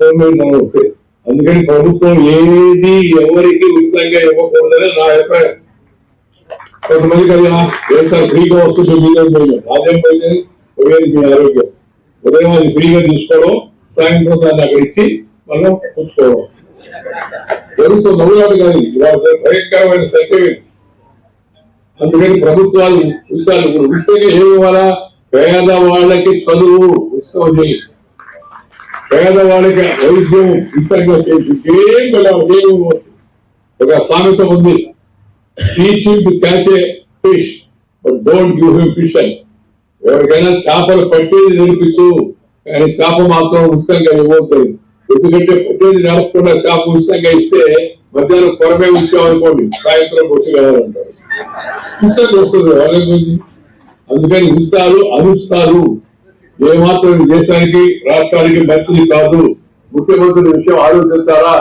సోమేధనం వస్తాయి అందుకని ప్రభుత్వం ఏది ఎవరికి ఉచితంగా ఇవ్వకూడదని నా అభిప్రాయం. కొంతమంది కదా ఏం సార్ ఫ్రీగా వస్తుంది మీదేం పోయింది నాదేం పోయింది పోయేది మీ ఆరోగ్యం. ఉదయం అది ఫ్రీగా తీసుకోవడం సాయంత్రం దాన్ని అక్కడ ఇచ్చి మనం పుచ్చుకోవడం. జరుగుతున్న నవ్వులాడు కానీ ఇవాళ భయంకరమైన సంఖ్య అందుకని ప్రభుత్వాలు ఉచితాలు ఇప్పుడు ఉచితంగా ఏమి ఇవ్వాలా? పేద వాళ్ళకి చదువు ఉచితం చేయి పేదవాడికి వైద్యం ఉచితంగా చేసి ఏం వెళ్ళాలి ఏం ఒక సామెత ఉంది. Teaching to catch a fish but don't give him fish అని ఎవరికైనా చేపలు పట్టేది నేర్పించు కానీ చేప మాత్రం ఉచితంగా ఇవ్వవుతుంది ఎందుకంటే పట్టేది నడపకుండా చేప ఉచితంగా ఇస్తే మధ్యాహ్నం కొరమే ఉంచామనుకోండి సాయంత్రం వచ్చి ఉచితంగా వస్తుంది వాళ్ళ గురించి అందుకని ఉచితాలు అనుచితాలు ఏమాత్రం దేశానికి రాష్ట్రానికి మంచిది కాదు. ముఖ్యమంత్రి విషయం ఆలోచించారా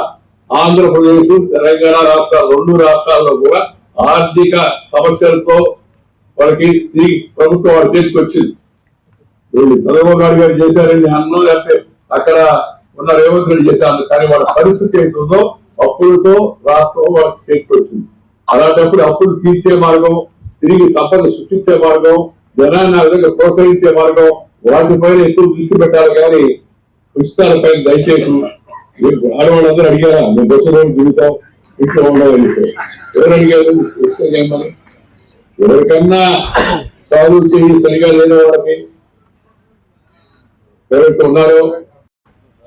ఆంధ్రప్రదేశ్ తెలంగాణ రాష్ట్రాలు రెండు రాష్ట్రాల్లో కూడా ఆర్థిక సమస్యలతో వాళ్ళకి ప్రభుత్వం వాడు చేసుకొచ్చింది వీళ్ళు చంద్రబాబు నాయుడు గారు చేశారని అన్నం లేకపోతే అక్కడ ఉన్న రేవంత్ రెడ్డి చేశారు. కానీ వాళ్ళ పరిస్థితి ఏంటుందో అప్పులతో రాష్ట్రం వాళ్ళకి చేసుకొచ్చింది అలాంటప్పుడు అప్పులు తీర్చే మార్గం తిరిగి సంపద సృష్టించే మార్గం జనాన్ని ఆ విధంగా ప్రోత్సహించే మార్గం వాటిపైన ఎక్కువ దృష్టి పెట్టాలి కానీ ఉచితాలపై దయచేసి ఆడవాళ్ళందరూ అడిగారా? మేము బస్సులో దిగుతాం ఇంట్లో ఉండవని ఎవరు అడిగారు? ఉచితం చేయమని ఎవరికన్నా సాగు చేయి సరిగా లేని వాళ్ళకి ఎవరైతే ఉన్నారో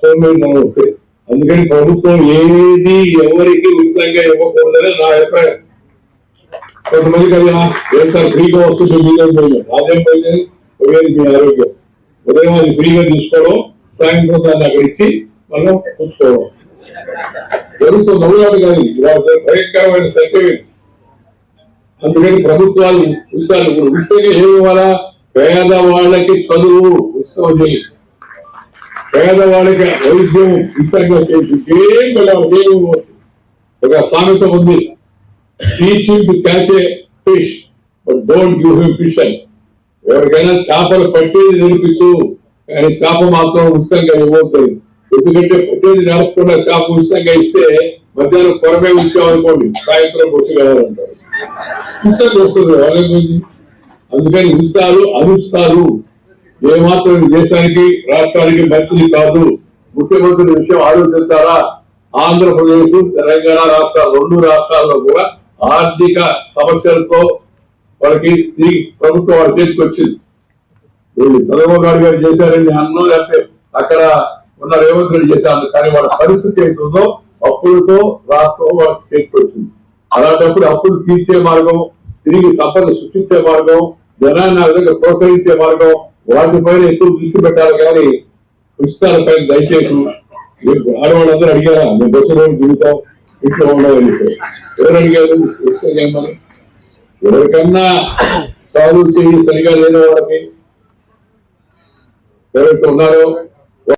సోమేధనం వస్తాయి అందుకని ప్రభుత్వం ఏది ఎవరికి ఉచితంగా ఇవ్వకూడదని నా అభిప్రాయం. కొంతమంది కదా ఏం సార్ ఫ్రీగా వస్తుంది మీదేం పోయింది నాదేం పోయింది పోయేది మీ ఆరోగ్యం. ఉదయం అది ఫ్రీగా చూసుకోవడం సాయంత్రం దాన్ని అక్కడ ఇచ్చి మనం పుచ్చుకోవడం జరుగుతున్న నవ్వులాడు కానీ భయంకరమైన సత్యమే అందుకని ప్రభుత్వాలు ఉచితాలు ఇప్పుడు ఉచితంగా ఏమి ఇవ్వాలా పేద వాళ్ళకి చదువు ఉచితం చేయి పేదవాళ్ళకి వైద్యం ఉచితంగా చేసి ఏం వెళ్ళాలి ఒక సామెత ఉంది. Teaching to catch a fish but don't give him fish అని ఎవరికైనా చేపలు పట్టేది నేర్పించు కానీ చేప మాత్రం ఉచితంగా ఇవ్వవుతుంది ఎందుకంటే పట్టేది నడపకుండా చేప ఉచితంగా ఇస్తే మధ్యాహ్నం కొరమే ఉంచామనుకోండి సాయంత్రం వచ్చి కావాలంటారు ఉచితంగా వస్తుంది వాళ్ళ గురించి అందుకని ఉచితాలు అనుచితాలు ఏమాత్రం దేశానికి రాష్ట్రానికి మంచిది కాదు. ముఖ్యమంత్రి విషయం ఆలోచించాలా? ఆంధ్రప్రదేశ్ తెలంగాణ రాష్ట్రాలు రెండు రాష్ట్రాల్లో కూడా ఆర్థిక సమస్యలతో వాళ్ళకి తిరిగి ప్రభుత్వం వాడు చేసుకొచ్చింది వీళ్ళు చంద్రబాబు నాయుడు గారు చేశారని అన్నో లేకపోతే అక్కడ ఉన్న రేవంత్ రెడ్డి చేశారు. కానీ వాళ్ళ పరిస్థితి ఏంటుందో అప్పులతో రాష్ట్రం వాళ్ళకి చేసుకొచ్చింది అలాంటప్పుడు అప్పులు తీర్చే మార్గం తిరిగి సంపద సృష్టించే మార్గం జనాన్ని ఆ విధంగా ప్రోత్సహించే మార్గం వాటిపైన ఎక్కువ దృష్టి పెట్టాలి కానీ ఉచితాలపై దయచేసి ఆడవాళ్ళందరూ అడిగారా? మేము బస్సులో జీవితం ఇంట్లో ఉండవని ఎవరు అడిగారు? ఉచితం చేయమని ఎవరికన్నా చదువు చేయి సరిగా లేని వాళ్ళకి ఎవరైతే ఉన్నారో